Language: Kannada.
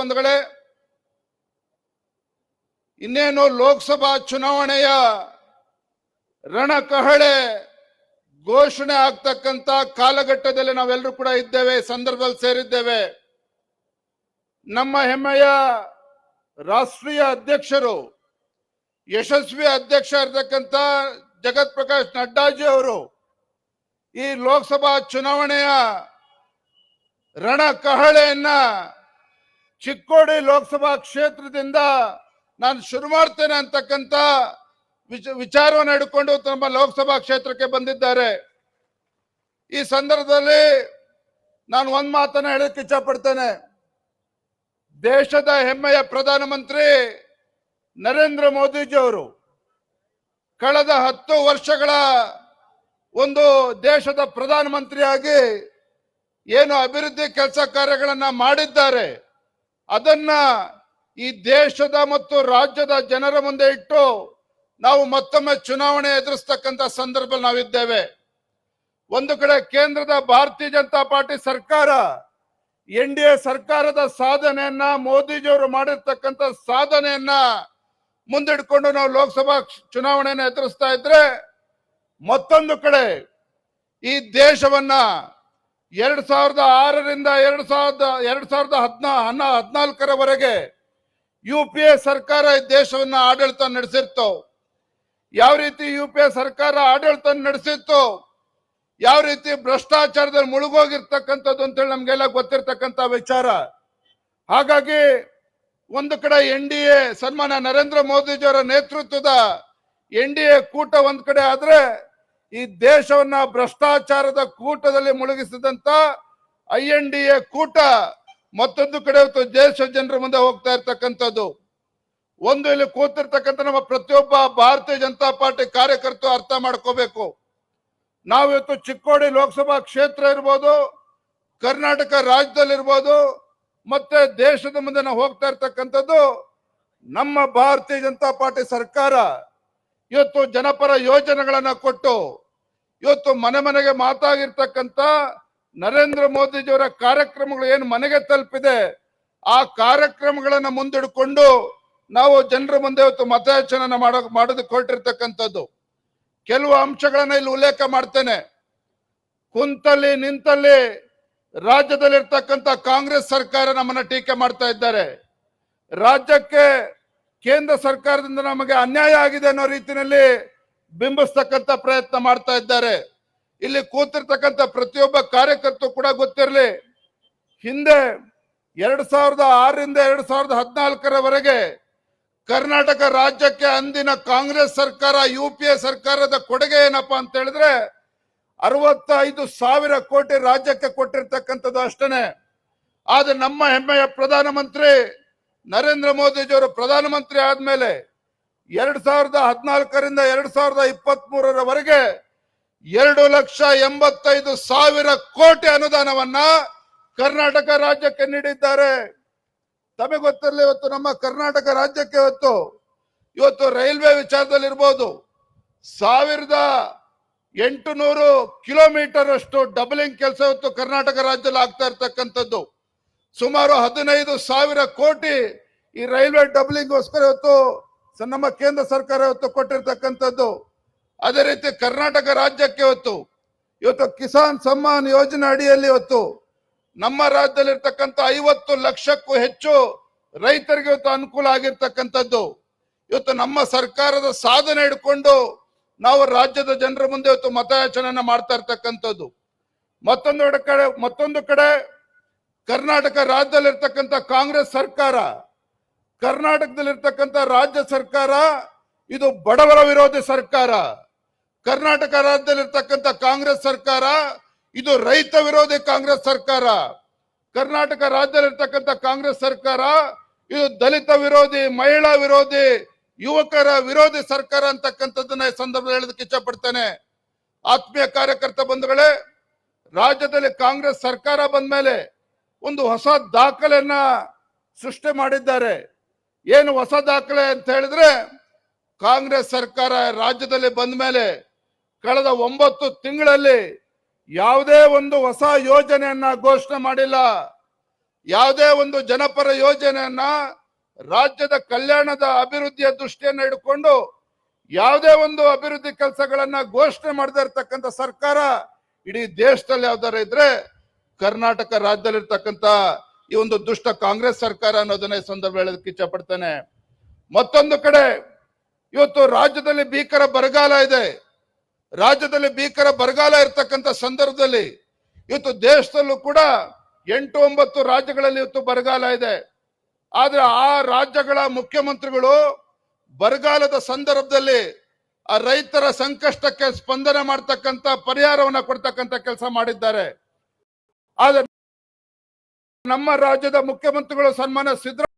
ಬಂಧುಗಳೇ, ಇನ್ನೇನು ಲೋಕಸಭಾ ಚುನಾವಣೆಯ ರಣಕಹಳೆ ಘೋಷಣೆ ಆಗ್ತಕ್ಕಂತ ಕಾಲಘಟ್ಟದಲ್ಲಿ ನಾವೆಲ್ಲರೂ ಕೂಡ ಇದ್ದೇವೆ, ಸಂದರ್ಭದಲ್ಲಿ ಸೇರಿದ್ದೇವೆ. ನಮ್ಮ ಹೆಮ್ಮೆಯ ರಾಷ್ಟ್ರೀಯ ಅಧ್ಯಕ್ಷರು, ಯಶಸ್ವಿ ಅಧ್ಯಕ್ಷ ಇರತಕ್ಕಂತ ಜಗತ್ ಪ್ರಕಾಶ್ ನಡ್ಡಾಜಿ ಅವರು ಈ ಲೋಕಸಭಾ ಚುನಾವಣೆಯ ರಣ ಕಹಳೆಯನ್ನ ಚಿಕ್ಕೋಡಿ ಲೋಕಸಭಾ ಕ್ಷೇತ್ರದಿಂದ ನಾನು ಶುರು ಮಾಡ್ತೇನೆ ಅಂತಕ್ಕಂತ ವಿಚ- ವಿಚಾರವನ್ನು ಹಿಡ್ಕೊಂಡು ನಮ್ಮ ಲೋಕಸಭಾ ಕ್ಷೇತ್ರಕ್ಕೆ ಬಂದಿದ್ದಾರೆ. ಈ ಸಂದರ್ಭದಲ್ಲಿ ನಾನು ಒಂದು ಮಾತನ್ನ ಹೇಳಕ್ಕೆ ಇಚ್ಛಪಡ್ತೇನೆ. ದೇಶದ ಹೆಮ್ಮೆಯ ಪ್ರಧಾನಮಂತ್ರಿ ನರೇಂದ್ರ ಮೋದಿಜಿ ಅವರು ಕಳೆದ ಹತ್ತು ವರ್ಷಗಳ ಒಂದು ದೇಶದ ಪ್ರಧಾನಮಂತ್ರಿಯಾಗಿ ಏನು ಅಭಿವೃದ್ಧಿ ಕೆಲಸ ಕಾರ್ಯಗಳನ್ನ ಮಾಡಿದ್ದಾರೆ. ಅದನ್ನ ಈ ದೇಶದ ಮತ್ತು ರಾಜ್ಯದ ಜನರ ಮುಂದೆ ಇಟ್ಟು ನಾವು ಮತ್ತೊಮ್ಮೆ ಚುನಾವಣೆ ಎದುರಿಸ್ತಕ್ಕಂಥ ಸಂದರ್ಭ ನಾವಿದ್ದೇವೆ. ಒಂದು ಕಡೆ ಕೇಂದ್ರದ ಭಾರತೀಯ ಜನತಾ ಪಾರ್ಟಿ ಸರ್ಕಾರ ಎನ್ ಡಿ ಎ ಸರ್ಕಾರದ ಸಾಧನೆಯನ್ನ ಮೋದಿಜಿಯವರು ಮಾಡಿರ್ತಕ್ಕಂಥ ಸಾಧನೆಯನ್ನ ಮುಂದಿಡ್ಕೊಂಡು ನಾವು ಲೋಕಸಭಾ ಚುನಾವಣೆಯನ್ನು ಎದುರಿಸ್ತಾ ಇದ್ರೆ ಮತ್ತೊಂದು ಕಡೆ ಈ ದೇಶವನ್ನ ಎರಡ್ ಸಾವಿರದ ಆರರಿಂದ ಎರಡು ಸಾವಿರದ ಎರಡು ಸಾವಿರದ ಹದಿನಾ ಹನ್ನ ಹದಿನಾಲ್ಕರವರೆಗೆ ಯು ಪಿ ಎ ಸರ್ಕಾರ ದೇಶವನ್ನ ಆಡಳಿತ ನಡೆಸಿತ್ತು. ಯಾವ ರೀತಿ ಯು ಪಿ ಎ ಸರ್ಕಾರ ಆಡಳಿತ ನಡೆಸಿತ್ತು? ಯಾವ ರೀತಿ ಭ್ರಷ್ಟಾಚಾರದಲ್ಲಿ ಮುಳುಗೋಗಿರ್ತಕ್ಕಂಥದ್ದು ಅಂತೇಳಿ ನಮ್ಗೆಲ್ಲ ಗೊತ್ತಿರ್ತಕ್ಕಂಥ ವಿಚಾರ. ಹಾಗಾಗಿ ಒಂದು ಕಡೆ ಎನ್ ಡಿ ಎ ಸನ್ಮಾನ ನರೇಂದ್ರ ಮೋದಿಜಿಯವರ ನೇತೃತ್ವದ ಎನ್ ಡಿ ಎ ಕೂಟ ಒಂದ್ ಕಡೆ ಆದ್ರೆ ಈ ದೇಶವನ್ನ ಭ್ರಷ್ಟಾಚಾರದ ಕೂಟದಲ್ಲಿ ಮುಳುಗಿಸಿದಂತ ಐ ಎನ್ ಡಿ ಎ ಕೂಟ ಮತ್ತೊಂದು ಕಡೆ ಇವತ್ತು ದೇಶ ಜನರ ಮುಂದೆ ಹೋಗ್ತಾ ಇರ್ತಕ್ಕಂಥದ್ದು. ಒಂದು ಇಲ್ಲಿ ಕೂತಿರ್ತಕ್ಕಂಥ ನಮ್ಮ ಪ್ರತಿಯೊಬ್ಬ ಭಾರತೀಯ ಜನತಾ ಪಾರ್ಟಿ ಕಾರ್ಯಕರ್ತರು ಅರ್ಥ ಮಾಡ್ಕೋಬೇಕು. ನಾವಿವತ್ತು ಚಿಕ್ಕೋಡಿ ಲೋಕಸಭಾ ಕ್ಷೇತ್ರ ಇರ್ಬೋದು, ಕರ್ನಾಟಕ ರಾಜ್ಯದಲ್ಲಿರ್ಬೋದು ಮತ್ತೆ ದೇಶದ ಮುಂದೆ ನಾವು ಹೋಗ್ತಾ ಇರ್ತಕ್ಕಂಥದ್ದು ನಮ್ಮ ಭಾರತೀಯ ಜನತಾ ಪಾರ್ಟಿ ಸರ್ಕಾರ. ಇವತ್ತು ಜನಪರ ಯೋಜನೆಗಳನ್ನ ಕೊಟ್ಟು ಇವತ್ತು ಮನೆ ಮನೆಗೆ ಮಾತಾಗಿರ್ತಕ್ಕಂಥ ನರೇಂದ್ರ ಮೋದಿಜಿಯವರ ಕಾರ್ಯಕ್ರಮಗಳು ಏನು ಮನೆಗೆ ತಲುಪಿದೆ, ಆ ಕಾರ್ಯಕ್ರಮಗಳನ್ನ ಮುಂದಿಡ್ಕೊಂಡು ನಾವು ಜನರ ಮುಂದೆ ಇವತ್ತು ಮತಯಾಚನೆ ಮಾಡೋ ಮಾಡೋದಕ್ಕೆ ಹೊರಟಿರ್ತಕ್ಕಂಥದ್ದು ಕೆಲವು ಅಂಶಗಳನ್ನ ಇಲ್ಲಿ ಉಲ್ಲೇಖ ಮಾಡ್ತೇನೆ. ಕುಂತಲ್ಲಿ ನಿಂತಲ್ಲಿ ರಾಜ್ಯದಲ್ಲಿರ್ತಕ್ಕಂಥ ಕಾಂಗ್ರೆಸ್ ಸರ್ಕಾರ ನಮ್ಮನ್ನ ಟೀಕೆ ಮಾಡ್ತಾ ಇದ್ದಾರೆ. ರಾಜ್ಯಕ್ಕೆ ಕೇಂದ್ರ ಸರ್ಕಾರದಿಂದ ನಮಗೆ ಅನ್ಯಾಯ ಆಗಿದೆ ಅನ್ನೋ ರೀತಿಯಲ್ಲಿ ಬಿಂಬಿಸ್ತಕ್ಕಂಥ ಪ್ರಯತ್ನ ಮಾಡ್ತಾ ಇದ್ದಾರೆ. ಇಲ್ಲಿ ಕೂತಿರ್ತಕ್ಕಂಥ ಪ್ರತಿಯೊಬ್ಬ ಕಾರ್ಯಕರ್ತರು ಕೂಡ ಗೊತ್ತಿರಲಿ, ಹಿಂದೆ ಎರಡ್ ಸಾವಿರದ ಆರರಿಂದ ಎರಡ್ ಸಾವಿರದ ಹದಿನಾಲ್ಕರವರೆಗೆ ಕರ್ನಾಟಕ ರಾಜ್ಯಕ್ಕೆ ಅಂದಿನ ಕಾಂಗ್ರೆಸ್ ಸರ್ಕಾರ, ಯು ಪಿ ಎ ಸರ್ಕಾರದ ಕೊಡುಗೆ ಏನಪ್ಪಾ ಅಂತ ಹೇಳಿದ್ರೆ ಅರವತ್ತೈದು ಸಾವಿರ ಕೋಟಿ ರಾಜ್ಯಕ್ಕೆ ಕೊಟ್ಟಿರ್ತಕ್ಕಂಥದ್ದು ಅಷ್ಟೇ ಆದ್ರೆ ನಮ್ಮ ಹೆಮ್ಮೆಯ ಪ್ರಧಾನಮಂತ್ರಿ ನರೇಂದ್ರ ಮೋದಿಜಿಯವರು ಪ್ರಧಾನಮಂತ್ರಿ ಆದ್ಮೇಲೆ ಎರಡ್ ಸಾವಿರದ ಹದಿನಾಲ್ಕರಿಂದ ಎರಡ್ ಸಾವಿರದ ಇಪ್ಪತ್ತ್ ಮೂರರವರೆಗೆ ಎರಡು ಲಕ್ಷ ಎಂಬತ್ತೈದು ಸಾವಿರ ಕೋಟಿ ಅನುದಾನವನ್ನ ಕರ್ನಾಟಕ ರಾಜ್ಯಕ್ಕೆ ನೀಡಿದ್ದಾರೆ. ತಮಗೆ ಗೊತ್ತಿರಲಿ ಇವತ್ತು ನಮ್ಮ ಕರ್ನಾಟಕ ರಾಜ್ಯಕ್ಕೆ ಇವತ್ತು ಇವತ್ತು ರೈಲ್ವೆ ವಿಚಾರದಲ್ಲಿ ಇರ್ಬೋದು ಸಾವಿರದ ಎಂಟು ನೂರು ಕಿಲೋಮೀಟರ್ ಅಷ್ಟು ಡಬಲಿಂಗ್ ಕೆಲಸ ಇವತ್ತು ಕರ್ನಾಟಕ ರಾಜ್ಯದಲ್ಲಿ ಆಗ್ತಾ ಇರ್ತಕ್ಕಂಥದ್ದು. ಸುಮಾರು ಹದಿನೈದು ಸಾವಿರ ಕೋಟಿ ಈ ರೈಲ್ವೆ ಡಬಲಿಂಗ್ಗೋಸ್ಕರ ಇವತ್ತು ನಮ್ಮ ಕೇಂದ್ರ ಸರ್ಕಾರ ಇವತ್ತು ಕೊಟ್ಟಿರ್ತಕ್ಕಂಥದ್ದು ಅದೇ ರೀತಿ ಕರ್ನಾಟಕ ರಾಜ್ಯಕ್ಕೆ ಇವತ್ತು ಇವತ್ತು ಕಿಸಾನ್ ಸಮ್ಮಾನ್ ಯೋಜನೆ ಅಡಿಯಲ್ಲಿ ಇವತ್ತು ನಮ್ಮ ರಾಜ್ಯದಲ್ಲಿರ್ತಕ್ಕಂಥ ಐವತ್ತು ಲಕ್ಷಕ್ಕೂ ಹೆಚ್ಚು ರೈತರಿಗೆ ಇವತ್ತು ಅನುಕೂಲ ಆಗಿರ್ತಕ್ಕಂಥದ್ದು. ಇವತ್ತು ನಮ್ಮ ಸರ್ಕಾರದ ಸಾಧನೆ ಹಿಡ್ಕೊಂಡು ನಾವು ರಾಜ್ಯದ ಜನರ ಮುಂದೆ ಇವತ್ತು ಮತಯಾಚನೆಯನ್ನ ಮಾಡ್ತಾ ಇರ್ತಕ್ಕಂಥದ್ದು. ಮತ್ತೊಂದು ಕಡೆ ಮತ್ತೊಂದು ಕಡೆ ಕರ್ನಾಟಕ ರಾಜ್ಯದಲ್ಲಿರ್ತಕ್ಕಂಥ ಕಾಂಗ್ರೆಸ್ ಸರ್ಕಾರ ಕರ್ನಾಟಕದಲ್ಲಿರ್ತಕ್ಕಂಥ ರಾಜ್ಯ ಸರ್ಕಾರ, ಇದು ಬಡವರ ವಿರೋಧಿ ಸರ್ಕಾರ. ಕರ್ನಾಟಕ ರಾಜ್ಯದಲ್ಲಿರ್ತಕ್ಕಂಥ ಕಾಂಗ್ರೆಸ್ ಸರ್ಕಾರ, ಇದು ರೈತ ವಿರೋಧಿ ಕಾಂಗ್ರೆಸ್ ಸರ್ಕಾರ. ಕರ್ನಾಟಕ ರಾಜ್ಯದಲ್ಲಿರ್ತಕ್ಕಂಥ ಕಾಂಗ್ರೆಸ್ ಸರ್ಕಾರ, ಇದು ದಲಿತ ವಿರೋಧಿ, ಮಹಿಳಾ ವಿರೋಧಿ, ಯುವಕರ ವಿರೋಧಿ ಸರ್ಕಾರ ಅಂತಕ್ಕಂಥದ್ದನ್ನ ಈ ಸಂದರ್ಭದಲ್ಲಿ ಹೇಳೋದಕ್ಕೆ ಇಚ್ಛಪಡ್ತೇನೆ ಆತ್ಮೀಯ ಕಾರ್ಯಕರ್ತ ಬಂಧುಗಳೇ, ರಾಜ್ಯದಲ್ಲಿ ಕಾಂಗ್ರೆಸ್ ಸರ್ಕಾರ ಬಂದ ಮೇಲೆ ಒಂದು ಹೊಸ ದಾಖಲೆಯನ್ನ ಸೃಷ್ಟಿ ಮಾಡಿದ್ದಾರೆ. ಏನು ಹೊಸ ದಾಖಲೆ ಅಂತ ಹೇಳಿದ್ರೆ ಕಾಂಗ್ರೆಸ್ ಸರ್ಕಾರ ರಾಜ್ಯದಲ್ಲಿ ಬಂದ ಮೇಲೆ ಕಳೆದ ಒಂಬತ್ತು ತಿಂಗಳಲ್ಲಿ ಯಾವುದೇ ಒಂದು ಹೊಸ ಯೋಜನೆಯನ್ನ ಘೋಷಣೆ ಮಾಡಿಲ್ಲ. ಯಾವುದೇ ಒಂದು ಜನಪರ ಯೋಜನೆಯನ್ನ ರಾಜ್ಯದ ಕಲ್ಯಾಣದ ಅಭಿವೃದ್ಧಿಯ ದೃಷ್ಟಿಯನ್ನು ಇಟ್ಕೊಂಡು ಯಾವುದೇ ಒಂದು ಅಭಿವೃದ್ಧಿ ಕೆಲಸಗಳನ್ನ ಘೋಷಣೆ ಮಾಡದೇ ಸರ್ಕಾರ ಇಡೀ ದೇಶದಲ್ಲಿ ಯಾವ್ದಾರ ಇದ್ರೆ ಕರ್ನಾಟಕ ರಾಜ್ಯದಲ್ಲಿರ್ತಕ್ಕಂಥ ಈ ಒಂದು ದುಷ್ಟ ಕಾಂಗ್ರೆಸ್ ಸರ್ಕಾರ ಅನ್ನೋದನ್ನ ಈ ಸಂದರ್ಭ ಹೇಳೋದಕ್ಕೆ ಇಚ್ಛೆ ಪಡ್ತೇನೆ ಮತ್ತೊಂದು ಕಡೆ, ಇವತ್ತು ರಾಜ್ಯದಲ್ಲಿ ಭೀಕರ ಬರಗಾಲ ಇದೆ. ರಾಜ್ಯದಲ್ಲಿ ಭೀಕರ ಬರಗಾಲ ಇರ್ತಕ್ಕಂಥ ಸಂದರ್ಭದಲ್ಲಿ ಇವತ್ತು ದೇಶದಲ್ಲೂ ಕೂಡ ಎಂಟು ಒಂಬತ್ತು ರಾಜ್ಯಗಳಲ್ಲಿ ಇವತ್ತು ಬರಗಾಲ ಇದೆ. ಆದ್ರೆ ಆ ರಾಜ್ಯಗಳ ಮುಖ್ಯಮಂತ್ರಿಗಳು ಬರಗಾಲದ ಸಂದರ್ಭದಲ್ಲಿ ಆ ರೈತರ ಸಂಕಷ್ಟಕ್ಕೆ ಸ್ಪಂದನೆ ಮಾಡ್ತಕ್ಕಂಥ ಪರಿಹಾರವನ್ನ ಕೊಡ್ತಕ್ಕಂಥ ಕೆಲಸ ಮಾಡಿದ್ದಾರೆ. ಆದ್ರೆ ನಮ್ಮ ರಾಜ್ಯದ ಮುಖ್ಯಮಂತ್ರಿಗಳು ಸನ್ಮಾನ ಸಿದ್ದರಾಮಯ್ಯ